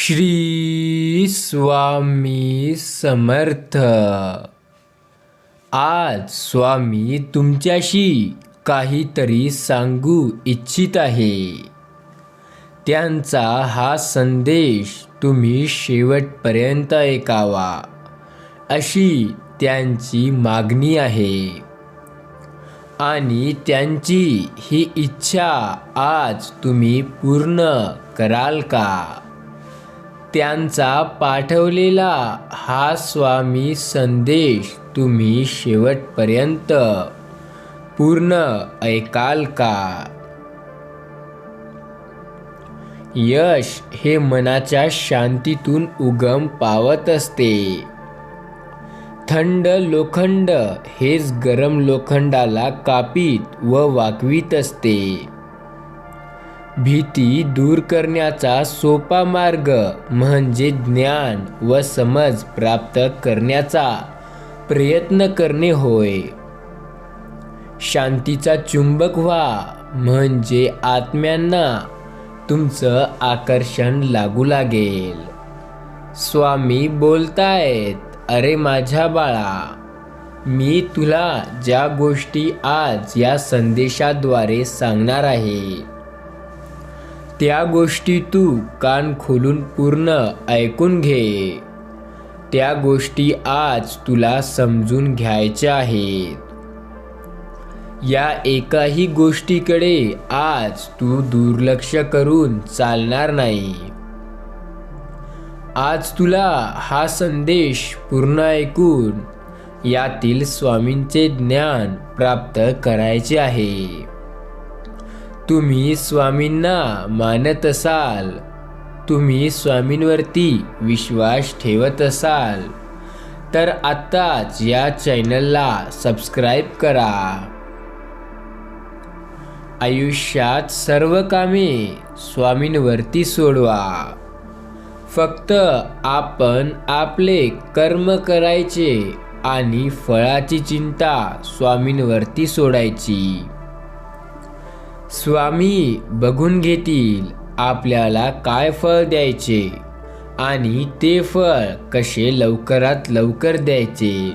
श्री स्वामी समर्थ. आज स्वामी तुमच्याशी काहीतरी सांगू इच्छित आहे. त्यांचा हा संदेश तुम्ही शेवटपर्यंत ऐकावा. अशी त्यांची मागणी आहे. आणि त्यांची ही इच्छा आज तुम्ही पूर्ण कराल का? त्यांचा पाठवलेला हा स्वामी संदेश तुम्ही शेवटपर्यंत पूर्ण ऐकाल का? यश हे मनाच्या शांतीतून उगम पावत असते. थंड लोखंड हेच गरम लोखंडाला कापीत व वाकवीत असते. भीती दूर करण्याचा सोपा मार्ग म्हणजे ज्ञान व समज प्राप्त करण्याचा प्रयत्न करणे होय. शांतीचा चुंबक व्हा म्हणजे आत्म्यांना तुमचं आकर्षण लागू लागेल. स्वामी बोलतायत अरे माझ्या बाळा मी तुला ज्या गोष्टी आज या संदेशाद्वारे सांगणार आहे त्या गोष्टी तू कान खोलून पूर्ण ऐकून घे. त्या गोष्टी आज तुला समजून घ्यायच्या आहेत. या एकाही गोष्टीकडे आज तू दुर्लक्ष करून चालणार नाही. आज तुला हा संदेश पूर्ण ऐकून यातील स्वामींचे ज्ञान प्राप्त करायचे आहे. तुम्ही स्वामींना मानत असाल. तुम्ही स्वामींवरती विश्वास ठेवत असाल. तर आत्ताच या चॅनलला सबस्क्राईब करा. आयुष्यात सर्व कामे स्वामींवरती सोडवा. फक्त आपण आपले कर्म करायचे आणि फळाची चिंता स्वामींवरती सोडायची. स्वामी बघून घेतील आपल्याला काय फळ द्यायचे आणि ते फळ कसे लवकरात लवकर द्यायचे.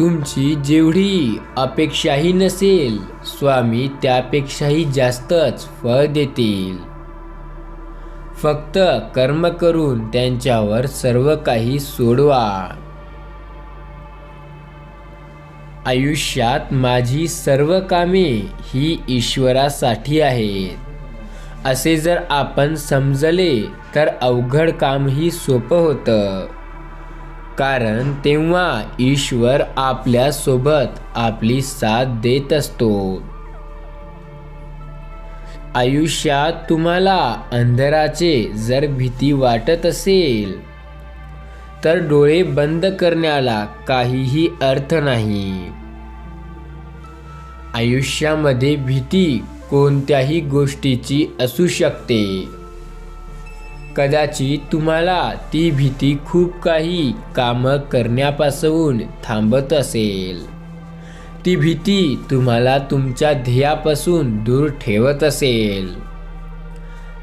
तुमची जेवढी अपेक्षाही नसेल स्वामी त्यापेक्षाही जास्तच फळ देतील. फक्त कर्म करून त्यांच्यावर सर्व काही सोडवा. आयुष्यात माझी सर्व कामे ही ईश्वरासाठी आहेत. असे जर आपण समजले तर अवघड कामही सोपं होतं. कारण तेव्हा ईश्वर आपल्यासोबत आपली साथ देत असतो. आयुष्यात तुम्हाला अंधाराचे जर भीती वाटत असेल तर डोळे बंद करण्याला काहीही अर्थ नाही. आयुष्यामध्ये भीती कोणत्याही गोष्टीची असू शकते. कदाचित तुम्हाला ती भीती खूप काही कामं करण्यापासून थांबत असेल. ती भीती तुम्हाला तुमच्या ध्येयापासून दूर ठेवत असेल.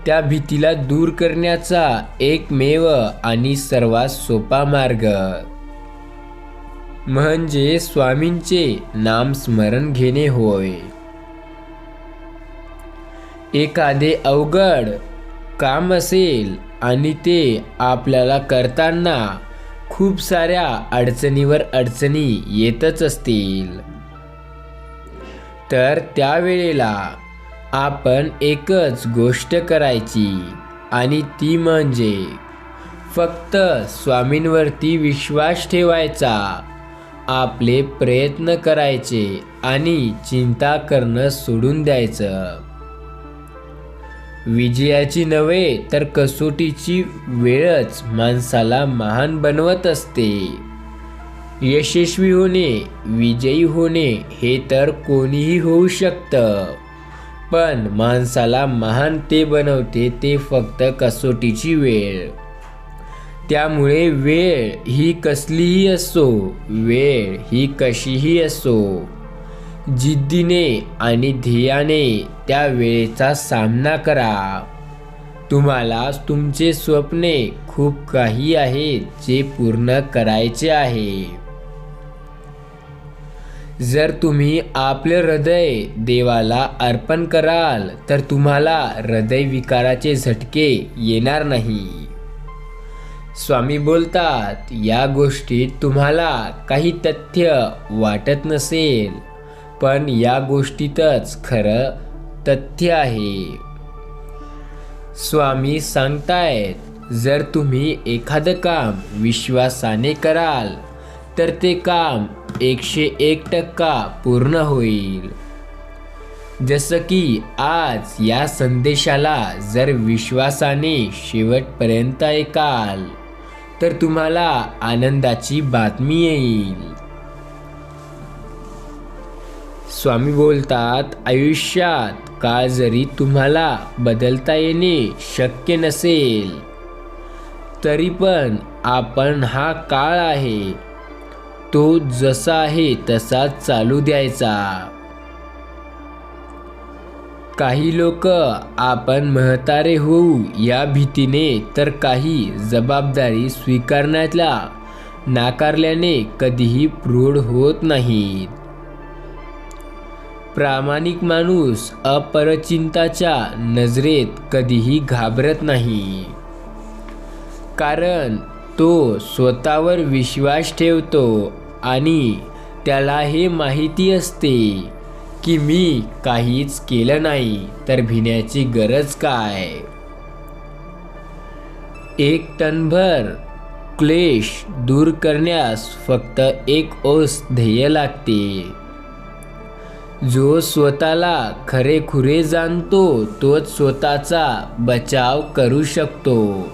त्या भीतीला दूर करण्याचा एकमेव आणि सर्वात सोपा मार्ग. म्हणजे स्वामींचे नाम स्मरण घेणे होय. एखादे अवघड काम असेल आणि ते आपल्याला करताना खूप साऱ्या अडचणीवर अडचणी येतच असतील. तर त्यावेळेला आपण एकच गोष्ट करायची आणि ती म्हणजे फक्त स्वामींवरती विश्वास ठेवायचा आपले प्रयत्न करायचे आणि चिंता करणं सोडून द्यायचं. विजयाची नव्हे तर कसोटीची वेळच माणसाला महान बनवत असते. यशस्वी होणे विजयी होणे हे तर कोणीही होऊ शकतं. पण माणसाला महान ते बनवते ते फक्त कसोटीची वेळ. त्यामुळे वेळ ही कसलीही असो वेळ ही कशीही असो जिद्दीने आणि ध्येयाने त्या वेळेचा सामना करा. तुम्हाला तुमचे स्वप्ने खूप काही आहेत जे पूर्ण करायचे आहे. जर तुम्ही आपले हृदय देवाला अर्पण कराल तर तुम्हाला हृदय विकाराचे झटके येणार नाही. स्वामी बोलतात या गोष्टीत तुम्हाला काही तथ्य वाटत नसेल पण या गोष्टीतच खरं तथ्य आहे. स्वामी सांगतायत जर तुम्ही एखादं काम विश्वासाने कराल तर ते काम एकशे एक टक्का पूर्ण होईल. जसं की आज या संदेशाला जर विश्वासाने शेवटपर्यंत ऐकाल तर तुम्हाला आनंदाची बातमी येईल. स्वामी बोलतात आयुष्यात का जरी तुम्हाला बदलता येणे शक्य नसेल तरी पण आपण हा काळ आहे तो जसा आहे तसा चालू द्यायचा. काही लोक आपण म्हातारे होऊ या भीतीने तर काही जबाबदारी स्वीकारण्याला नाकारल्याने कधीही प्रौढ होत नाहीत. प्रामाणिक माणूस अपरचिंताच्या नजरेत कधीही घाबरत नाही. कारण तो स्वतःवर विश्वास ठेवतो आणि त्याला हे माहिती असते की मी काहीच केलं नाही तर भिण्याची गरज काय? एक टनभर क्लेश दूर करण्यास फक्त एक ओस ध्येय लागते. जो स्वतःला खरेखुरे जाणतो तोच स्वतःचा बचाव करू शकतो.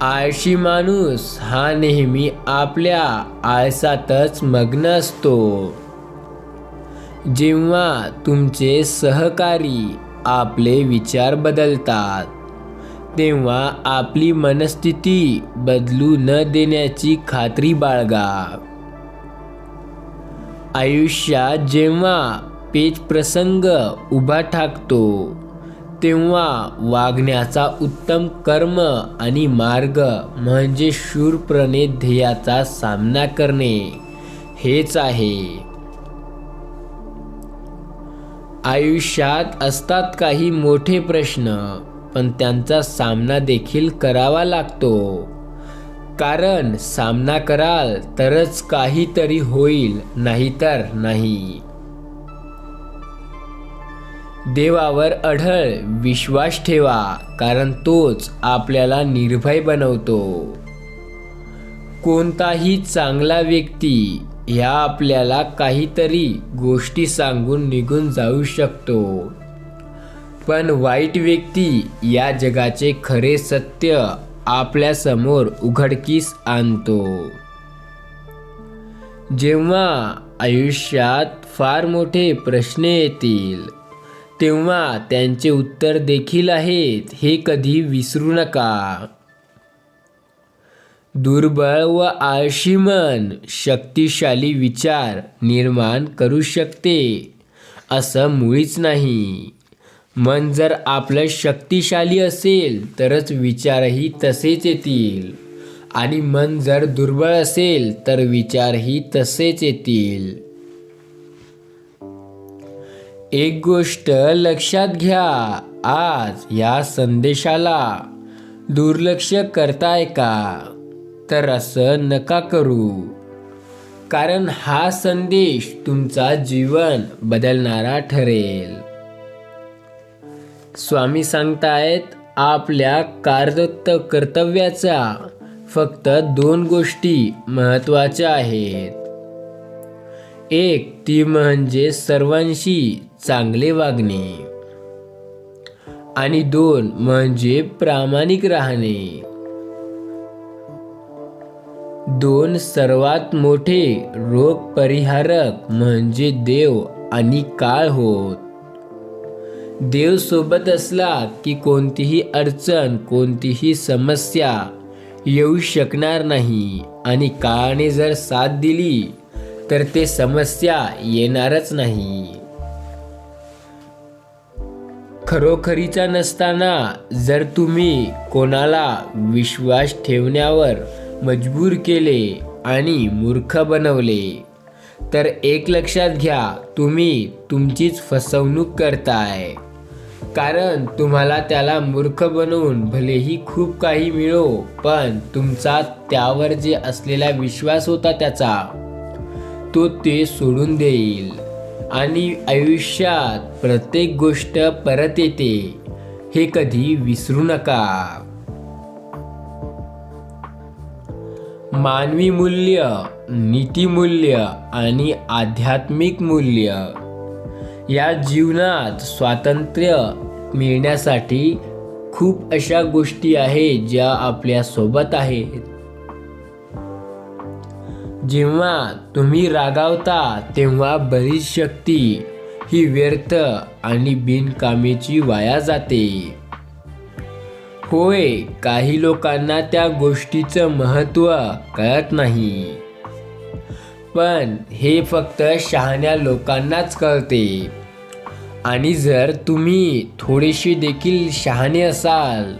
आळशी माणूस हा नेहमी आपल्या आळसातच मग्न असतो. जेव्हा तुमचे सहकारी आपले विचार बदलतात तेव्हा आपली मनस्थिती बदलू न देण्याची खात्री बाळगा. आयुष्यात जेव्हा पेच प्रसंग उभा ठाकतो तेव्हा वागण्याचा उत्तम कर्म आणि मार्ग म्हणजे शूरप्रणे ध्येयाचा सामना करणे. हेच आहे. आयुष्यात असतात काही मोठे प्रश्न पण त्यांचा सामना देखील करावा लागतो. कारण सामना कराल तरच काहीतरी होईल नाहीतर नाही. देवावर अढळ विश्वास ठेवा कारण तोच आपल्याला निर्भय बनवतो. कोणताही चांगला व्यक्ती ह्या आपल्याला काहीतरी गोष्टी सांगून निघून जाऊ शकतो. पण वाईट व्यक्ती या जगाचे खरे सत्य आपल्यासमोर उघडकीस आणतो. जेव्हा आयुष्यात फार मोठे प्रश्न येतील तेव्हा त्यांचे उत्तर देखील आहेत हे कधी विसरू नका. दुर्बळ व आळशी मन शक्तिशाली विचार निर्माण करू शकते असं मुळीच नाही. मन जर आपलं शक्तिशाली असेल तरच विचारही तसेच येतील. आणि मन जर दुर्बळ असेल तर विचारही तसेच येतील. एक गोष्ट लक्षात घ्या आज या संदेशाला दुर्लक्ष करताय का? तर असं नका करू. कारण हा संदेश तुमचा जीवन बदलणारा ठरेल. स्वामी सांगतायत आपल्या कार्यदत्त कर्तव्याच्या फक्त दोन गोष्टी महत्त्वाच्या आहेत. एक ती म्हणजे सर्वांशी चांगले वागणे. आणि दोन म्हणजे प्रामाणिक राहणे. दोन सर्वात मोठे रोग परिहारक म्हणजे देव आणि काळ होत. देव सोबत असला की कोणतीही अडचण कोणतीही समस्या येऊ शकणार नाही. आणि काळाने जर साथ दिली तर ते समस्या येणारच नाही. खरोखरीचा नसताना जर तुम्ही कोणाला विश्वास ठेवण्यावर मजबूर केले आणि मूर्ख बनवले तर एक लक्षात घ्या तुम्ही तुमचीच फसवणूक करताय. कारण तुम्हाला त्याला मूर्ख बनवून भलेही खूप काही मिळो पण तुमचा त्यावर जे असलेला विश्वास होता त्याचा तो ते सोडून देईल. आणि आयुष्यात प्रत्येक गोष्ट परत येते. हे कधी विसरू नका. मानवी मूल्य नीतिमूल्य आणि आध्यात्मिक मूल्य या जीवनात स्वातंत्र्य मिळण्यासाठी खूप अशा गोष्टी आहेत ज्या आपल्यासोबत आहेत. जेव्हा तुम्ही रागावता तेव्हा बरीच शक्ती ही व्यर्थ आणि बिनकामेची वाया जाते. होय काही लोकांना त्या गोष्टीचं महत्त्व कळत नाही. पण हे फक्त शहाण्या लोकांनाच कळते. आणि जर तुम्ही थोडेसे देखील शहाणे असाल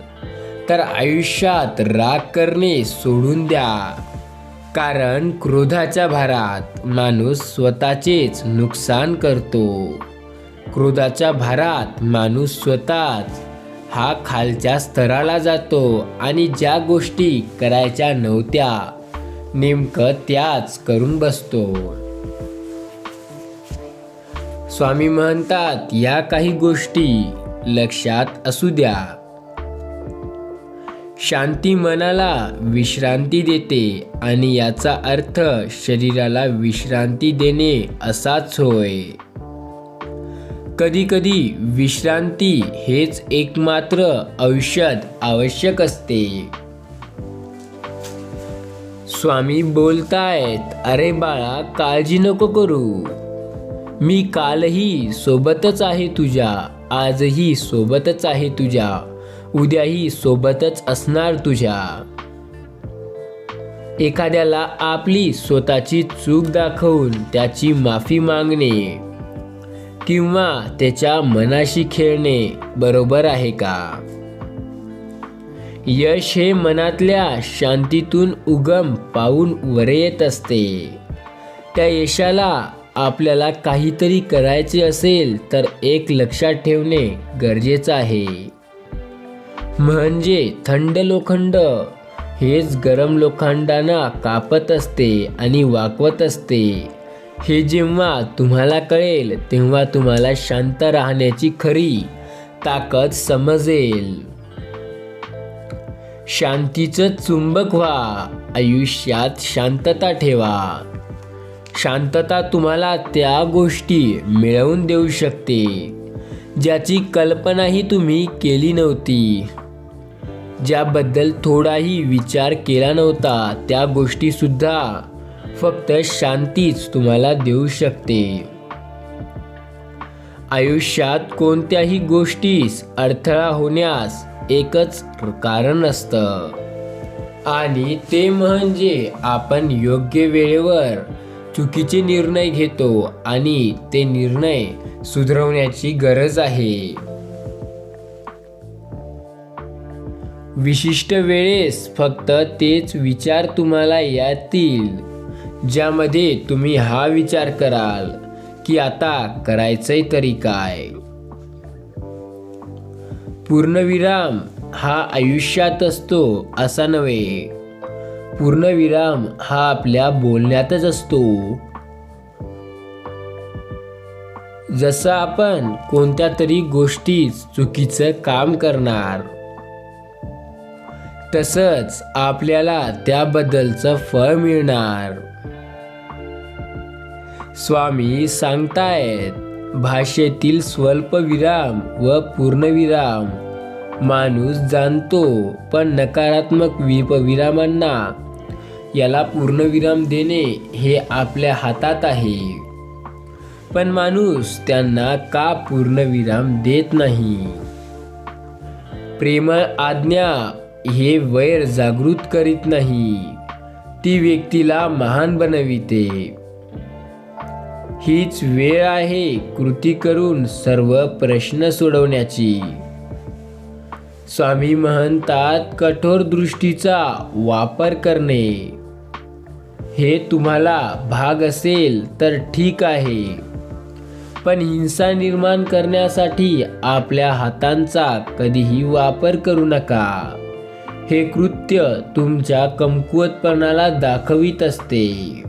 तर आयुष्यात राग करणे सोडून द्या. कारण क्रोधाच्या भारात माणूस स्वतःचेच नुकसान करतो. क्रोधाच्या भारात माणूस स्वतःच हा खालच्या स्तराला जातो आणि ज्या गोष्टी करायच्या नव्हत्या नेमकं त्याच करून बसतो. स्वामी म्हणतात या काही गोष्टी लक्षात असू द्या. शांती मनाला विश्रांती देते आणि याचा अर्थ शरीराला विश्रांती देणे असाच होय. कधीकधी विश्रांती हेच एकमात्र औषध आवश्यक असते. स्वामी बोलतायत अरे बाळा काळजी नको करू. मी कालही सोबतच आहे तुझ्या आजही सोबतच आहे तुझ्या. उद्याही सोबतच असणार तुझ्या. एखाद्याला आपली स्वतःची चूक दाखवून त्याची माफी मागणे किंवा त्याच्या मनाशी खेळणे बरोबर आहे का? यश हे मनातल्या शांतीतून उगम पाहून वर येत असते. त्या यशाला आपल्याला काहीतरी करायचे असेल तर एक लक्षात ठेवणे गरजेचं आहे. म्हणजे थंड लोखंड. हेच गरम लोखंडांना कापत असते आणि वाकवत असते. हे जेव्हा तुम्हाला कळेल तेव्हा तुम्हाला शांत राहण्याची खरी ताकद समजेल. शांतीचं चुंबक व्हा. आयुष्यात शांतता ठेवा. शांतता तुम्हाला त्या गोष्टी मिळवून देऊ शकते ज्याची कल्पनाही तुम्ही केली नव्हती. ज्याबद्दल थोडाही विचार केला नव्हता त्या गोष्टीसुद्धा फक्त शांतीच तुम्हाला देऊ शकते. आयुष्यात कोणत्याही गोष्टीस अडथळा होण्यास एकच कारण असतं. आणि ते म्हणजे आपण योग्य वेळेवर चुकीचे निर्णय घेतो आणि ते निर्णय सुधारवण्याची गरज आहे. विशिष्ट वेळेस फक्त तेच विचार तुम्हाला येतील ज्यामध्ये तुम्ही हा विचार कराल की आता करायचंय तरी काय. पूर्णविराम हा आयुष्यात असतो असा नव्हे. पूर्णविराम हा आपल्या बोलण्यातच असतो. जसं आपण कोणत्या तरी गोष्टीच चुकीचं काम करणार तसंच आपल्याला त्याबद्दलचं फळ मिळणार. स्वामी सांगतायत भाषेतील स्वल्पविराम व पूर्णविराम माणूस जाणतो पण नकारात्मक विपविरामांना याला पूर्णविराम देणे हे आपल्या हातात आहे. पण माणूस त्यांना का पूर्णविराम देत नाही? प्रेमळ आज्ञा हे वैर जागृत करीत नाही. ती व्यक्तीला महान बनविते. हीच वेळ आहे कृती करून सर्व प्रश्न सोडवण्याची. स्वामी म्हणतात कठोर दृष्टीचा वापर करणे. हे तुम्हाला भाग असेल तर ठीक आहे. पण हिंसा निर्माण करण्यासाठी आपल्या हातांचा कधीही वापर करू नका. हे कृत्य तुमच्या कमकुवतपणाला दाखवित असते.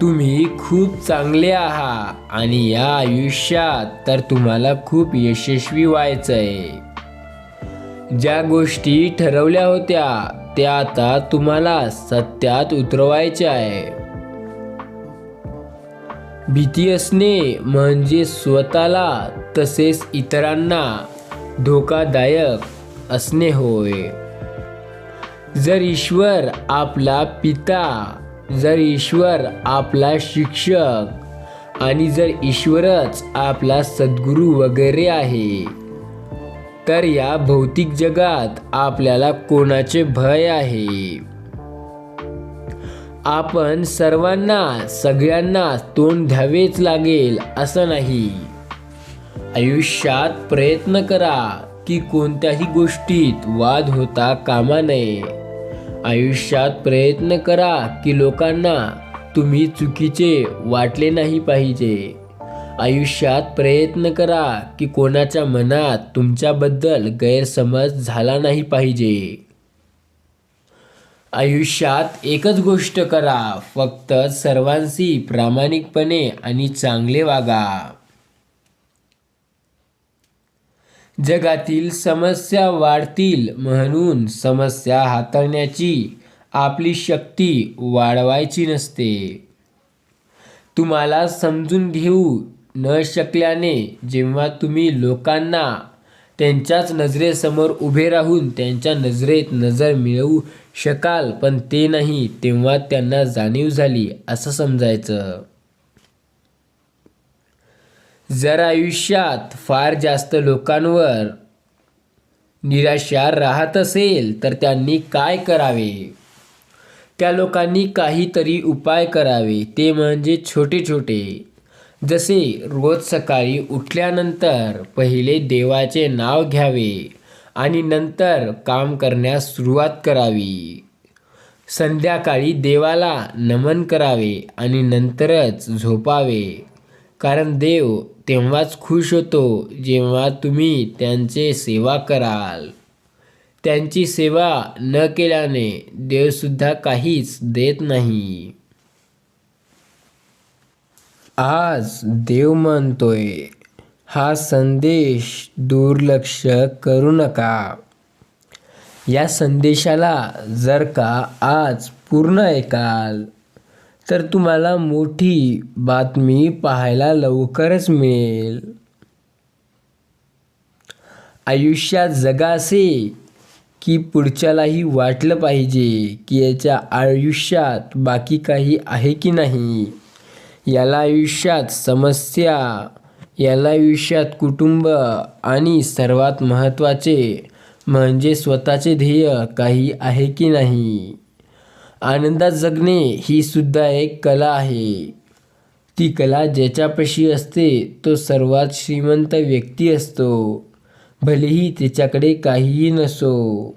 तुम्ही खूप चांगले आहात आणि या आयुष्यात तर तुम्हाला खूप यशस्वी व्हायचंय. ज्या गोष्टी ठरवल्या होत्या त्या आता तुम्हाला सत्यात उतरवायच्या आहे भीती असणे म्हणजे स्वतःला तसेच इतरांना धोकादायक असणे होय. जर ईश्वर आपला पिता जर ईश्वर आपला शिक्षक आणि जर ईश्वरच आपला सद्गुरू वगैरे आहे तर या भौतिक जगात आपल्याला कोणाचे भय आहे? आपण सर्वांना सगळ्यांना तोंड द्यावेच लागेल असं नाही. आयुष्यात प्रयत्न करा की कोणत्याही गोष्टीत वाद होता कामा नये. आयुष्यात प्रयत्न करा की लोकांना तुम्ही चुकीचे वाटले नाही पाहिजे. आयुष्यात प्रयत्न करा की कोणाच्या मनात तुमच्याबद्दल गैरसमज झाला नाही पाहिजे. आयुष्यात एकच गोष्ट करा फक्त सर्वांशी प्रामाणिकपणे आणि चांगले वागा. जगातील समस्या वाढतील म्हणून समस्या हाताळण्याची आपली शक्ती वाढवायची नसते. तुम्हाला समजून घेऊ न शकल्याने जेव्हा तुम्ही लोकांना त्यांच्याच नजरेसमोर उभे राहून त्यांच्या नजरेत नजर मिळवू शकाल पण ते नाही तेव्हा त्यांना जाणीव झाली असं समजायचं. जर आयुष्यात फार जास्त लोकांवर निराशा राहत असेल तर त्यांनी काय करावे? त्या लोकांनी काहीतरी उपाय करावे ते म्हणजे छोटे छोटे जसे रोज सकाळी उठल्यानंतर पहिले देवाचे नाव घ्यावे आणि नंतर काम करण्यास सुरुवात करावी. संध्याकाळी देवाला नमन करावे आणि नंतरच झोपावे. कारण देव तेव्हाच खुश होतो जेव्हा तुम्ही त्यांचे सेवा कराल. त्यांची सेवा न केल्याने देवसुद्धा काहीच देत नाही. आज देव म्हणतोय हा संदेश दुर्लक्ष करू नका. या संदेशाला जर का आज पूर्ण ऐकाल तर तुम्हाला मोठी बातमी पाहायला लवकरच मिळेल. आयुष्यात जगासे की पुढच्यालाही वाटलं पाहिजे की याच्या आयुष्यात बाकी काही आहे की नाही. याला आयुष्यात समस्या याला आयुष्यात कुटुंब आणि सर्वात महत्त्वाचे म्हणजे स्वतःचे ध्येय काही आहे की नाही. आनंदात जगणे ही सुद्धा एक कला आहे. ती कला ज्याच्यापाशी असते तो सर्वात श्रीमंत व्यक्ती असतो. भलेही त्याच्याकडे काहीही नसो.